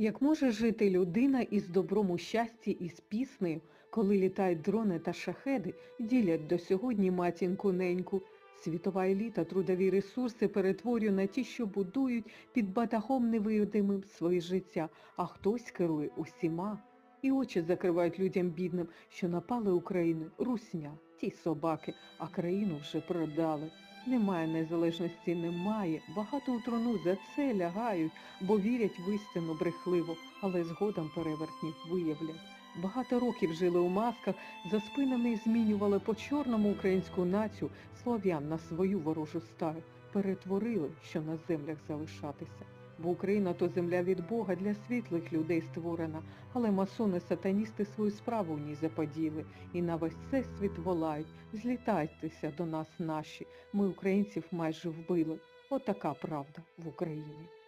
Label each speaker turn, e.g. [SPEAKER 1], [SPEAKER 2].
[SPEAKER 1] Як може жити людина із добром у щасті і з піснею, коли літають дрони та шахеди, ділять до сьогодні матінку неньку. Світова еліта трудові ресурси перетворює на ті, що будують під батагом невидимим своє життя, а хтось керує усіма. І очі закривають людям бідним, що напали Україну, русня, ті собаки, а країну вже продали. Немає незалежності, немає. Багато у трону за це лягають, бо вірять в істину брехливо, але згодом перевертні виявлять. Багато років жили у масках, за спинами змінювали по чорному українську націю, слов'ян на свою ворожу стаю, перетворили, що на землях залишатися. Бо Україна то земля від Бога для світлих людей створена, але масони-сатаністи свою справу в ній заподіли і на весь всесвіт волають, злітайтеся до нас наші, ми українців майже вбили. Отака правда в Україні.